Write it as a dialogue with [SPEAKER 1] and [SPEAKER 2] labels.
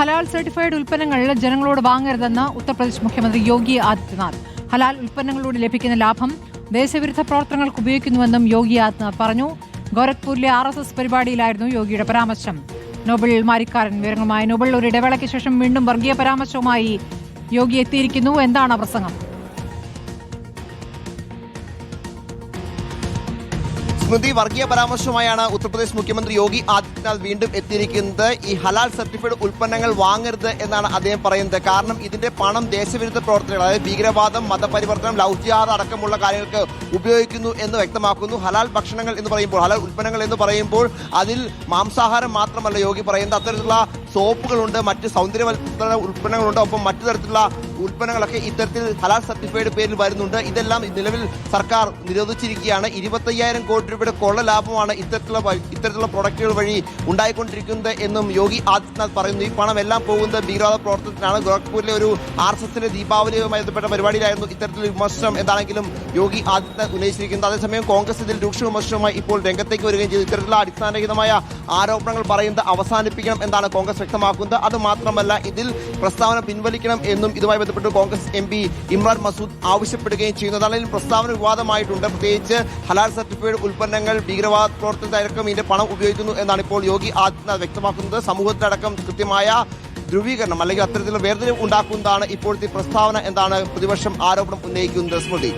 [SPEAKER 1] ഹലാൽ certified ഉൽപ്പന്നങ്ങൾ ജനങ്ങളോട് വാങ്ങരുതെന്ന് ഉത്തർപ്രദേശ് മുഖ്യമന്ത്രി യോഗി ആദിത്യനാഥ്. ഹലാൽ ഉൽപ്പന്നങ്ങളിലൂടെ ലഭിക്കുന്ന ലാഭം ദേശവിരുദ്ധ പ്രവർത്തനങ്ങൾക്ക് ഉപയോഗിക്കുന്നുവെന്നും യോഗി ആദിത്യനാഥ് പറഞ്ഞു. ഗോരഖ്പൂരിലെ ആർ എസ് എസ് പരിപാടിയിലായിരുന്നു യോഗിയുടെ പരാമർശം. നോബൽ മാരിക്കാരൻ വിവരങ്ങളുമായി. നോബൽ ഒരു ഇടവേളയ്ക്ക് ശേഷം വീണ്ടും വർഗീയ പരാമർശവുമായി യോഗി എത്തിയിരിക്കുന്നു. എന്താണ് പ്രസംഗം?
[SPEAKER 2] സ്മൃതി വർഗീയ പരാമർശമായാണ് ഉത്തർപ്രദേശ് മുഖ്യമന്ത്രി യോഗി ആദിത്യനാഥ് വീണ്ടും എത്തിയിരിക്കുന്നത്. ഈ ഹലാൽ സർട്ടിഫൈഡ് ഉൽപ്പന്നങ്ങൾ വാങ്ങരുത് എന്നാണ് അദ്ദേഹം പറയുന്നത്. കാരണം ഇതിന്റെ പണം ദേശവിരുദ്ധ പ്രവർത്തനങ്ങൾ അതായത് ഭീകരവാദം മതപരിവർത്തനം ലവ് അടക്കമുള്ള കാര്യങ്ങൾക്ക് ഉപയോഗിക്കുന്നു എന്ന് വ്യക്തമാക്കുന്നു. ഹലാൽ ഭക്ഷണങ്ങൾ എന്ന് പറയുമ്പോൾ ഹലാൽ ഉൽപ്പന്നങ്ങൾ എന്ന് പറയുമ്പോൾ അതിൽ മാംസാഹാരം മാത്രമല്ല യോഗി പറയുന്നത്. അത്തരത്തിലുള്ള സോപ്പുകളുണ്ട് മറ്റ് സൗന്ദര്യവൽക്കരണ ഉൽപ്പന്നങ്ങളുണ്ട്. ഒപ്പം മറ്റു തരത്തിലുള്ള ഉൽപ്പന്നങ്ങളൊക്കെ ഇത്തരത്തിൽ ഹലാൽ സർട്ടിഫൈഡ് പേരിൽ വരുന്നുണ്ട്. ഇതെല്ലാം നിലവിൽ സർക്കാർ നിരോധിച്ചിരിക്കുകയാണ്. ഇരുപത്തയ്യായിരം കോടി രൂപയുടെ കൊള്ള ലാഭമാണ് ഇത്തരത്തിലുള്ള ഇത്തരത്തിലുള്ള പ്രൊഡക്റ്റുകൾ വഴി ഉണ്ടായിക്കൊണ്ടിരിക്കുന്നത് എന്നും യോഗി ആദിത്യനാഥ് പറയുന്നു. ഈ പണം എല്ലാം പോകുന്നത് ഭീകരവാദ പ്രവർത്തനത്തിനാണ്. ഗോരഖ്പൂരിലെ ഒരു ആർ എസ് എസിന്റെ ദീപാവലിയുമായി ബന്ധപ്പെട്ട പരിപാടിയിലായിരുന്നു ഇത്തരത്തിലുള്ള വിമർശനം എന്താണെങ്കിലും യോഗി ആദിത്യനാഥ് ഉന്നയിച്ചിരിക്കുന്നത്. അതേസമയം കോൺഗ്രസ് ഇതിൽ രൂക്ഷ വിമർശനവുമായി ഇപ്പോൾ രംഗത്തേക്ക് വരികയും ചെയ്തു. ഇത്തരത്തിലുള്ള അടിസ്ഥാനരഹിതമായ ആരോപണങ്ങൾ പറയുന്നത് അവസാനിപ്പിക്കണം എന്നാണ് കോൺഗ്രസ് വ്യക്തമാക്കുന്നത്. അത് മാത്രമല്ല ഇതിൽ പ്രസ്താവന പിൻവലിക്കണം എന്നും ഇതുമായി ബന്ധപ്പെട്ട് കോൺഗ്രസ് എം പി ഇമ്രാൻ മസൂദ് ആവശ്യപ്പെടുകയും ചെയ്യുന്നത് അല്ലെങ്കിൽ പ്രസ്താവന വിവാദമായിട്ടുണ്ട്. പ്രത്യേകിച്ച് ഹലാൽ സർട്ടിഫൈഡ് ഉൽപ്പന്നങ്ങൾ ഭീകരവാദ പ്രവർത്തനത്തിലടക്കം ഇതിന്റെ പണം ഉപയോഗിക്കുന്നു എന്നാണ് ഇപ്പോൾ യോഗി ആദിത്യനാഥ് വ്യക്തമാക്കുന്നത്. സമൂഹത്തിലടക്കം കൃത്യമായ ധ്രുവീകരണം അല്ലെങ്കിൽ അത്തരത്തിലുള്ള വേർതിരിവ് ഉണ്ടാക്കുന്നതാണ് ഇപ്പോഴത്തെ പ്രസ്താവന എന്താണ് പ്രതിപക്ഷം ആരോപണം ഉന്നയിക്കുന്നത്. സ്മൃതി.